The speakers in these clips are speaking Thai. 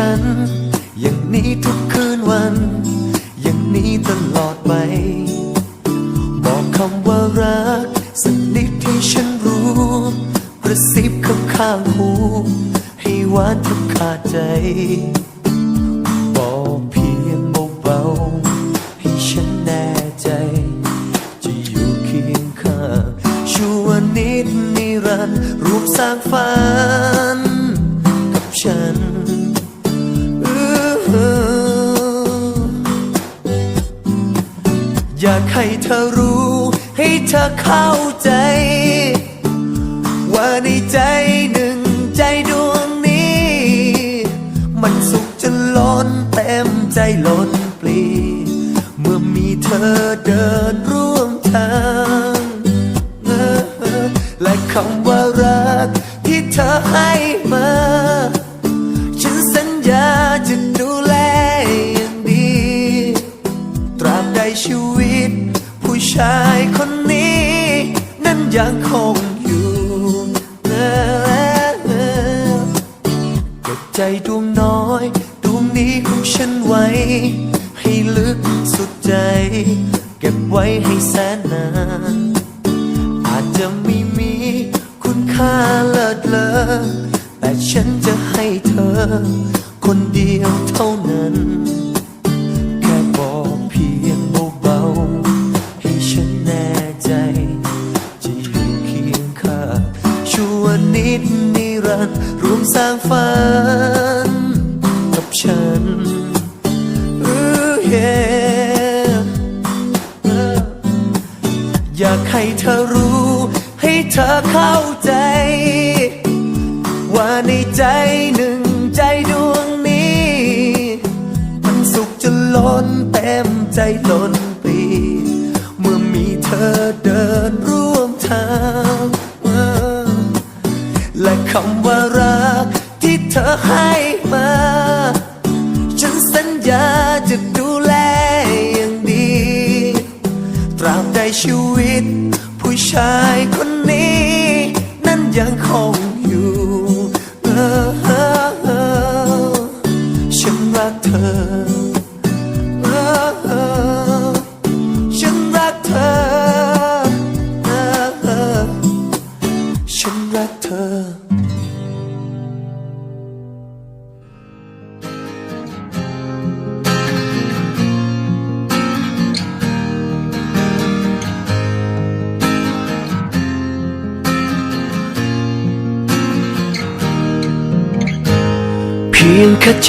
ฉัน อย่างนี้ทุกคืนวัน อย่างนี้ตลอดไป บอกคำว่ารัก สักนิดที่ฉันรู้ กระซิบข้างข้างหู ให้หวานทุกขาดใจ บอกเพียงเบาๆให้ฉันแน่ใจ จะอยู่เคียงข้างชั่วนิดนิรันดร์ร่วมสร้างฝันกับฉัน ให้เธอรู้ ให้เธอเข้าใจ ว่าในใจหนึ่งใจดวงนี้ มันสุขจนล้นเต็มใจล้นปลี เมื่อมีเธอเดินรู้ ให้ลึกสุดใจ เก็บไว้ให้แสนนาน อาจจะไม่มีคุณค่าเลิศเลอแต่ฉันจะให้เธอ คนเดียวเท่านั้น แค่บอกเพียงเบาๆ ให้ฉันแน่ใจจะอยู่เคียงข้างชั่วนิดนิรันดร์ร่วมสร้างฝัน เธอเข้าใจ ว่าในใจหนึ่งใจดวงนี้ มันสุขจนล้นเต็มใจล้นปี เมื่อมีเธอเดินร่วมทาง และคำว่ารักที่เธอให้มา ฉันสัญญาจะดูแลอย่างดี ตราบใดชีวิต ผู้ชายคน ยังคง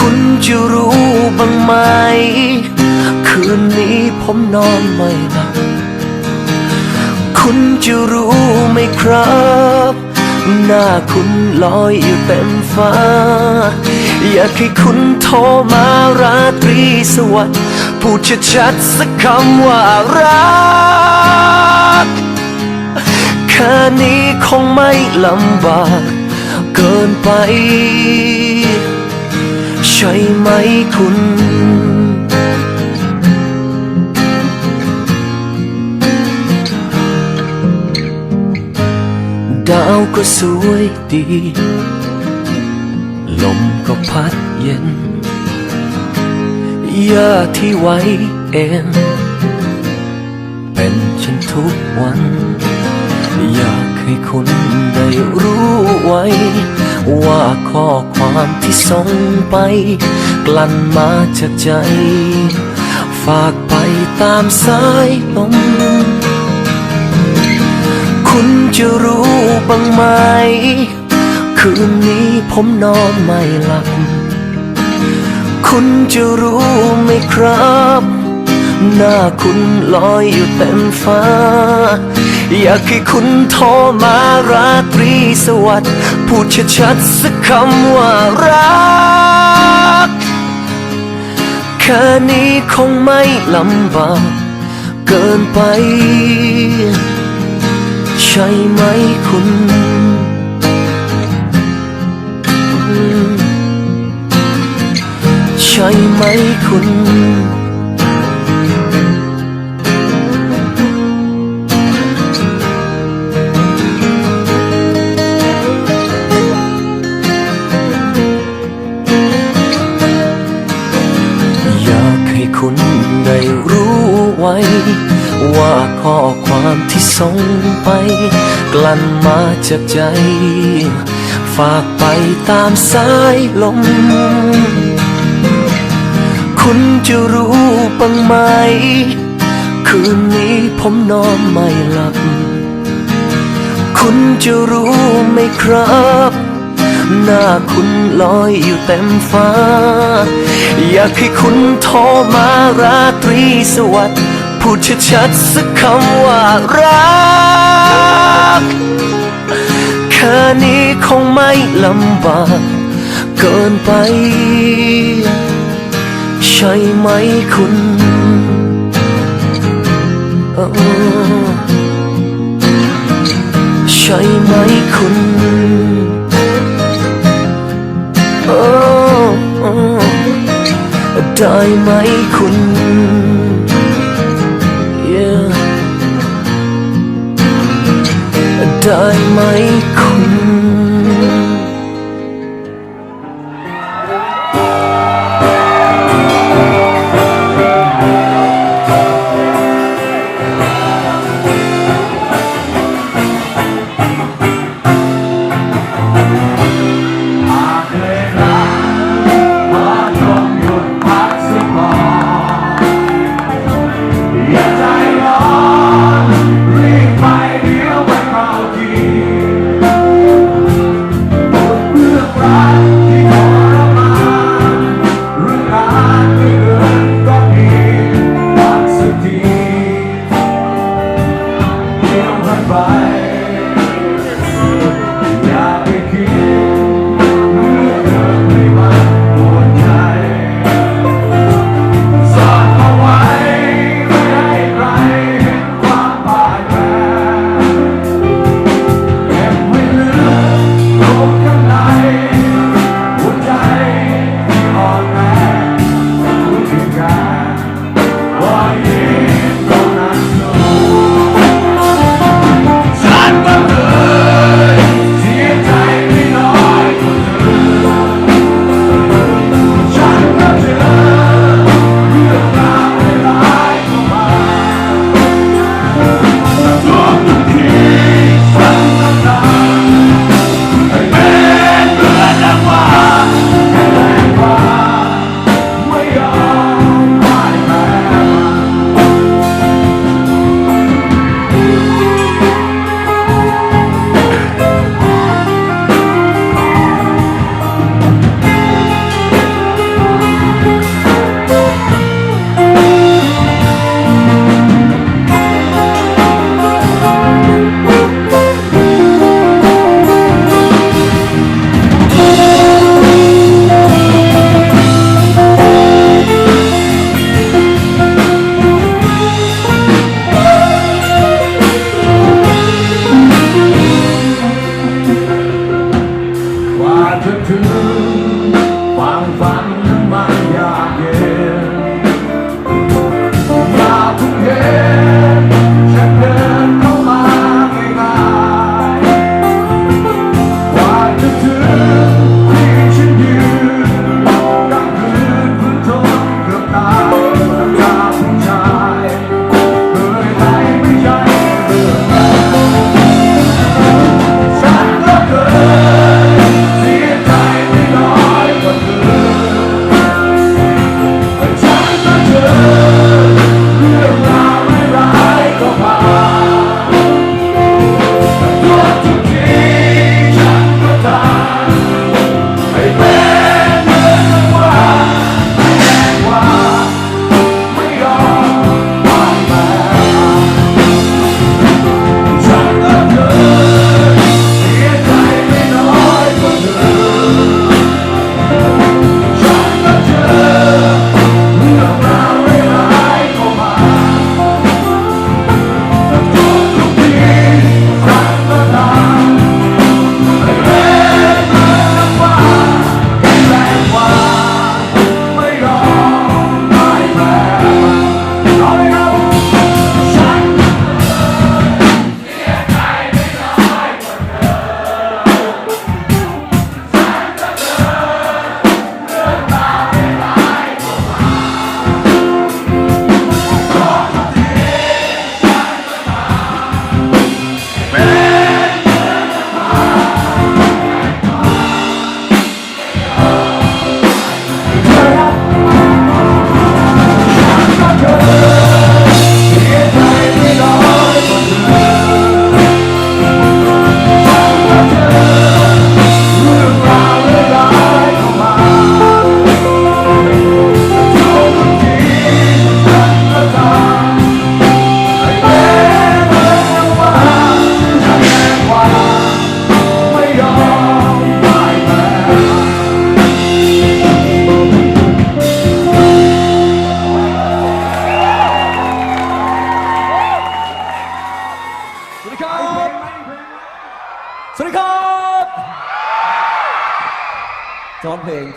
คุณจะรู้บ้างไหม คืนนี้ผมนอนไม่หลับ คุณจะรู้ไหมครับ หน้าคุณลอยอยู่เต็มฟ้า อยากให้คุณโทรมาราตรีสวัสดิ์พูดชัดๆสักคำว่ารักแค่นี้คงไม่ลำบากเกินไป ใช่ไหมคุณ ดาวก็สวยดี ลมก็พัดเย็นหญ้าที่ไว้เองเป็นฉันทุกวัน อยากให้คุณได้รู้ไว้ ว่าข้อความที่ส่งไป กลั่นมาจากใจ ฝากไปตามสายลมคุณจะรู้บ้างไหม คืนนี้ผมนอนไม่หลับ คุณจะรู้ไหมครับ หน้าคุณลอยอยู่เต็มฟ้า อยากให้คุณโทรมาราตรีสวัสดิ์ พูดชัดๆสักคำว่ารักแค่นี้คงไม่ลำบากเกินไป ใช่ไหมคุณใช่ไหมคุณ ว่าข้อความที่ส่งไป กลั่นมาจากใจ ฝากไปตามสายลม คุณจะรู้บ้างไหม คืนนี้ผมนอนไม่หลับ คุณจะรู้ไหมครับหน้าคุณลอยอยู่เต็มฟ้า อยากให้คุณโทรมาราตรีสวัสดิ์ ดชัดๆสักคำว่ารักแค่นี้คงไม่ลำบากเกินไป ใช่ไหมคุณใช่ไหมคุณได้ไหมคุณ ได้ไ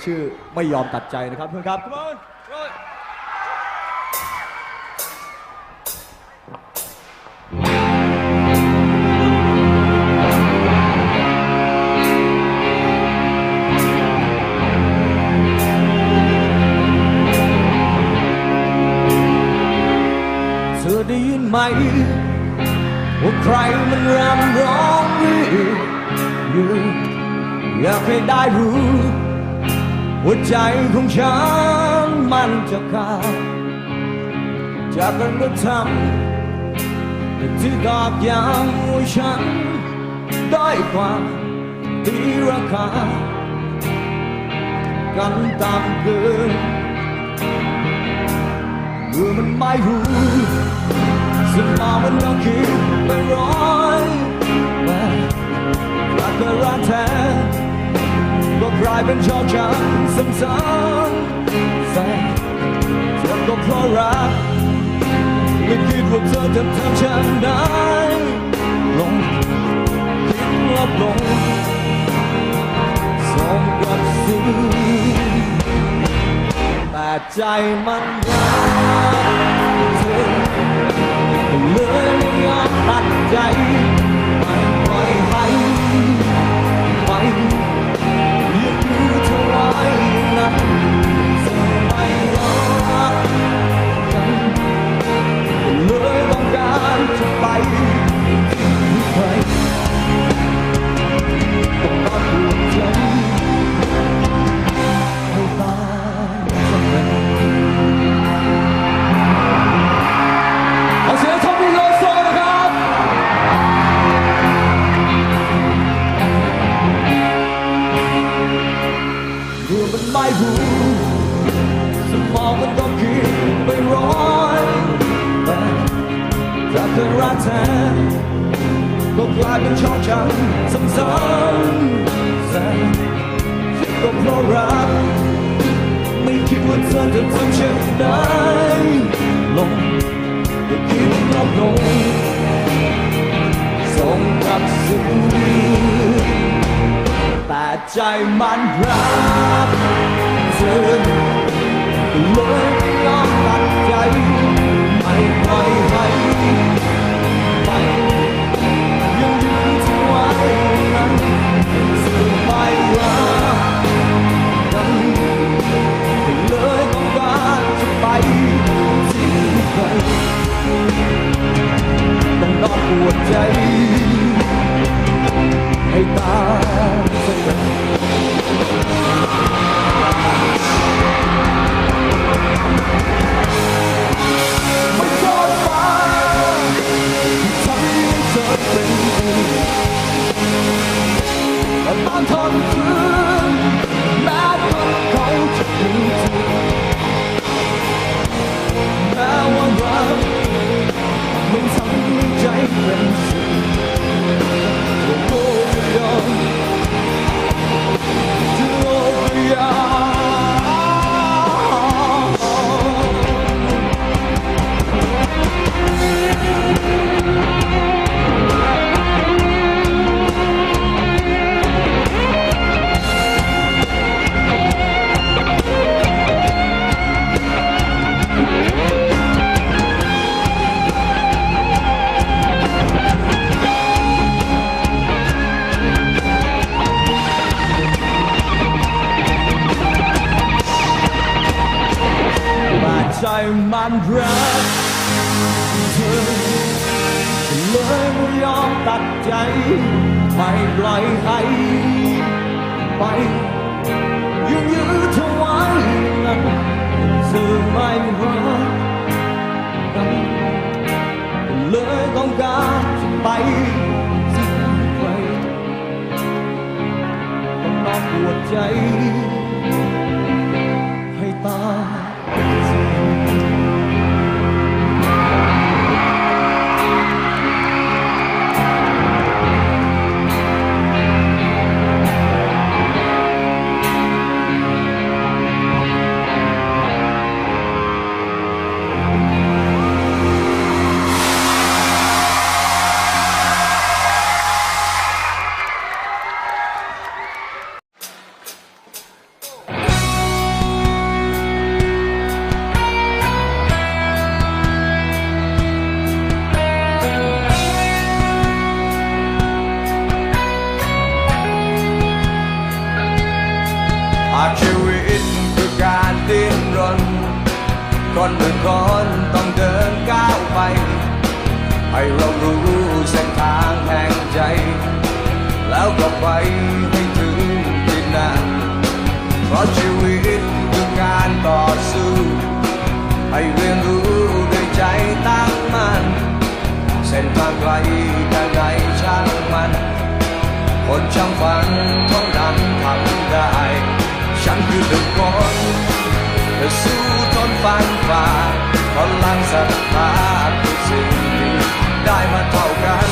ชื่อไม่ยอมตัดใจนะครับเพื่อนครับ เธอได้ยินไหมว่าใครมันรำร้องเรียกอยู่อยากให้ได้รู้ ว่าใจของฉันมันจะขาดจากการกระทำที่ตอกย้ำว่าฉันได้ความตีราคากันตามเกินเมื่อมันไม่รู้สมองมันก็คิดไปร้อยแต่รักก็รักแท้ ก็กลายเป็นชอบฉันซ้ำๆแต่เธอก็เพราะรักไม่คิดว่าเธอจะทำฉันได้ลงคิดลบลงสมกับสิ่งแต่ใจมันรักเธอเลยไม่ยอมตัดใจ จะไม่รักกันเลยต้องการจะไป การไปที่ใครต้องนอนปวดใจ ให้ตาย หากชีวิตคือการดิ้นรน คนหนึ่งคนต้องเดินก้าวไป ให้เรารู้เส้นทางแห่งใจ แล้วก็ไปให้ถึงที่นั่นเพราะชีวิตคือการต่อสู้ ให้เรียนรู้ด้วยใจตั้งมั่นเส้นทางไกลแค่ไหนช่างมัน คนช่างฝันคนนั้นทำได้ ฉันคือหนึ่งคนจะสู้ทนฟันฝ่าพลังศรัทธาคือสิ่งที่ได้มาเท่ากัน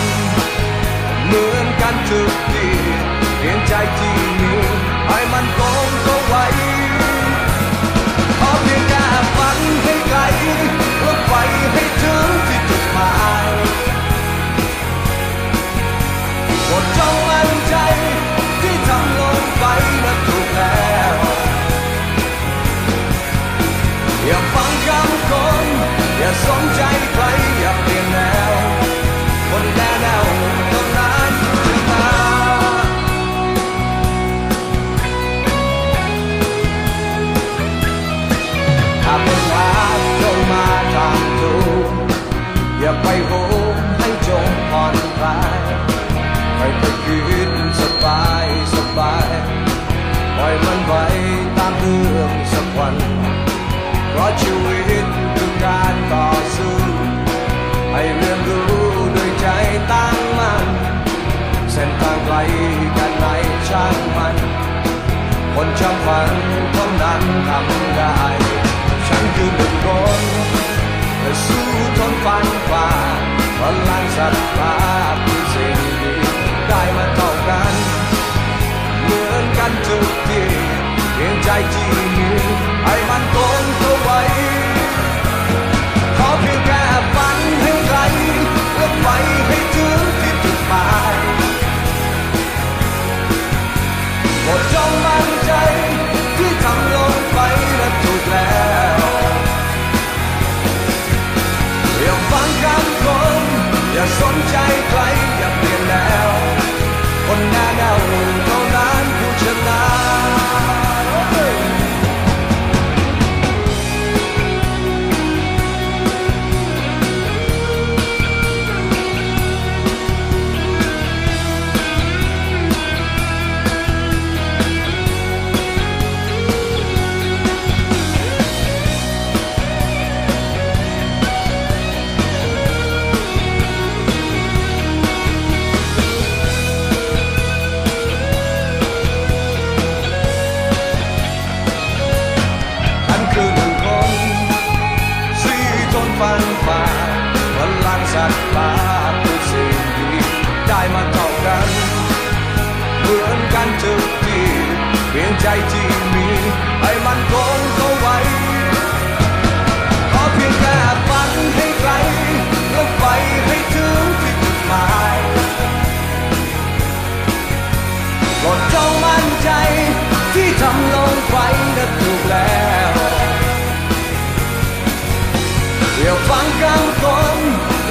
เหมือนกันทุกทีเพียงใจที่มีให้มันคงเอาไว้ขอเพียงแค่ฝันให้ไกลและไปให้ถึงที่จุดหมายโปรดจงมั่น ไปโฮมให้จงผ่อนคลายให้เกิดสบายสบายปล่อยมันไปตามเรื่องสักวันเพราะชีวิตคือการต่อสู้ให้เรียนรู้ด้วยใจตั้งมั่นเส้นทางไกลกันไหนช่างมัน คนช่างฝันเท่านั้นทำได้ เพี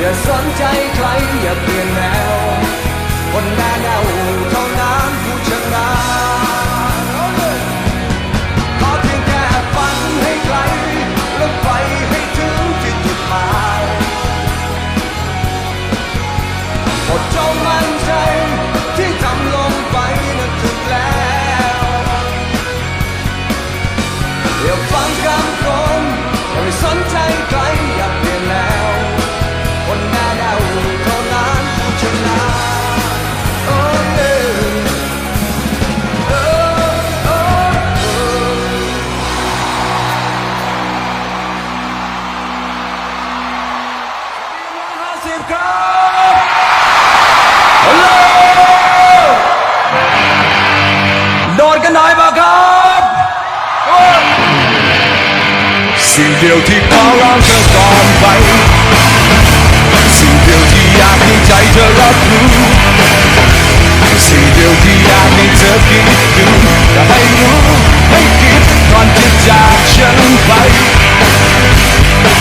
อย่าสนใจใครอย่าเปลี่ยน สิ่งเดียวที่ขอร้องเธอก่อนไป สิ่งเดียวที่อยากให้ใจเธอรับรู้ สิ่งเดียวที่อยากให้เธอคิดดูจะให้รู้ให้คิดก่อนจะจากฉันไป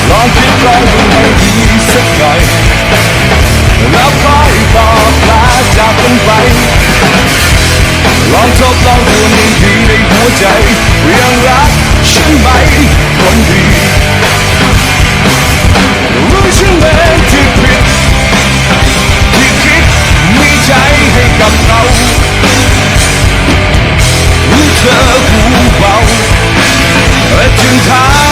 ลองคิดลองดูให้ดีสักหน่อยแล้วค่อยบอกลาจากกันไป ลองทบลองดูนี่ดีในหัวใจยังรักฉันไหมคนดีรู้ฉันเองที่ผิดที่คิดมีใจให้กับเรารู้เธอผู้เบาและจึงท้า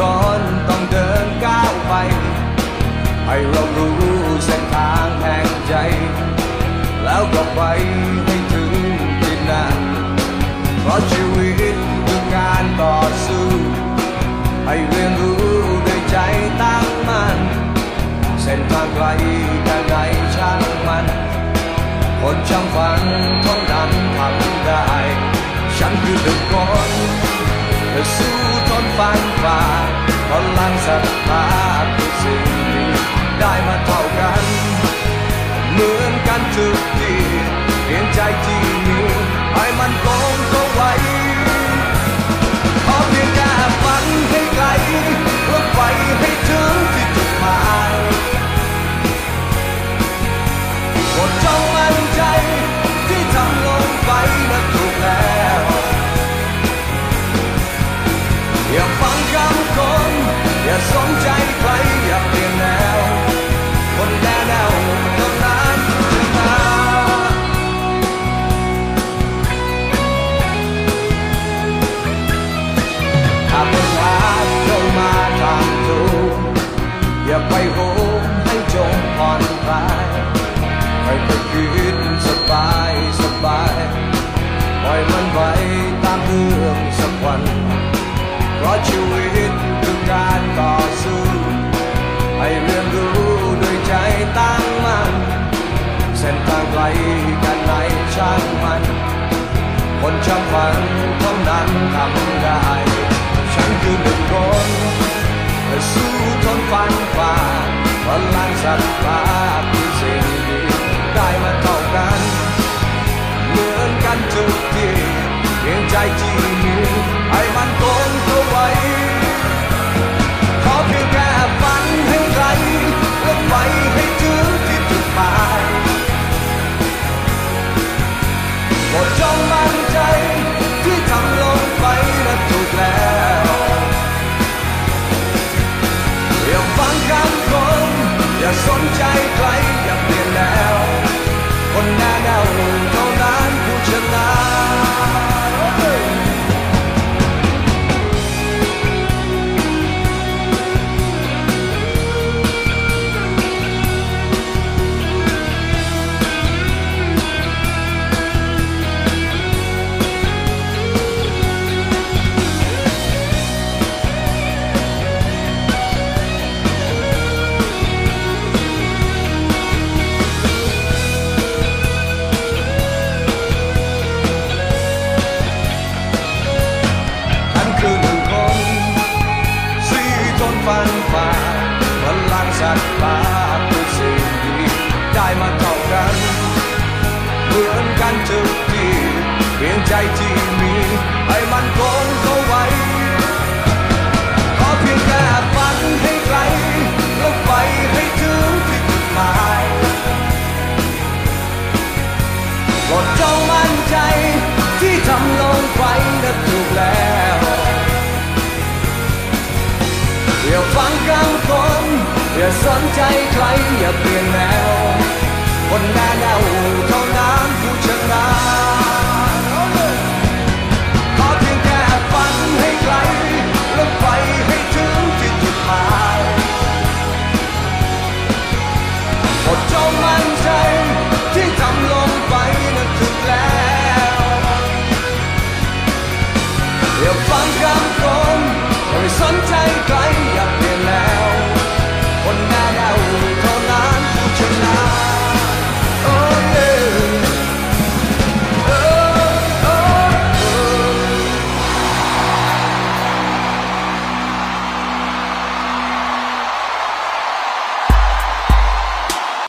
คนหนึ่งคนต้องเดินก้าวไป ให้เรารู้เส้นทางแห่งใจ แล้วก็ไปให้ถึงที่นั่นเพราะชีวิตคือการต่อสู้ ให้เรียนรู้ด้วยใจตั้งมั่นเส้นทางไกลแค่ไหนช่างมัน คนช่างฝันเท่านั้นทำได้ ฉันคือหนึ่งคน อสู้ทนฟันฝ่าพลังศรัทธาคือสิ่งได้มาเท่ากัน เหมือนกันทุกทีเพียนใจที่มีให้มันโต ส้นทางไกลแค่ไหนช่างมัน คนช่างฝันเท่านั้นทำได้ ฉันคือหนึ่งคนสู้ทนฟันฝ่าพลังศรัทธาคือสิ่งดีได้มาเท่ากัน เหมือนกันทุกทีเพียงใจที่มีให้มันคงเอาไว้ อย่าสนใจใครอย่าเปลี่ยนแล้ว คนหน่แนวเท่า ใจใครอย่า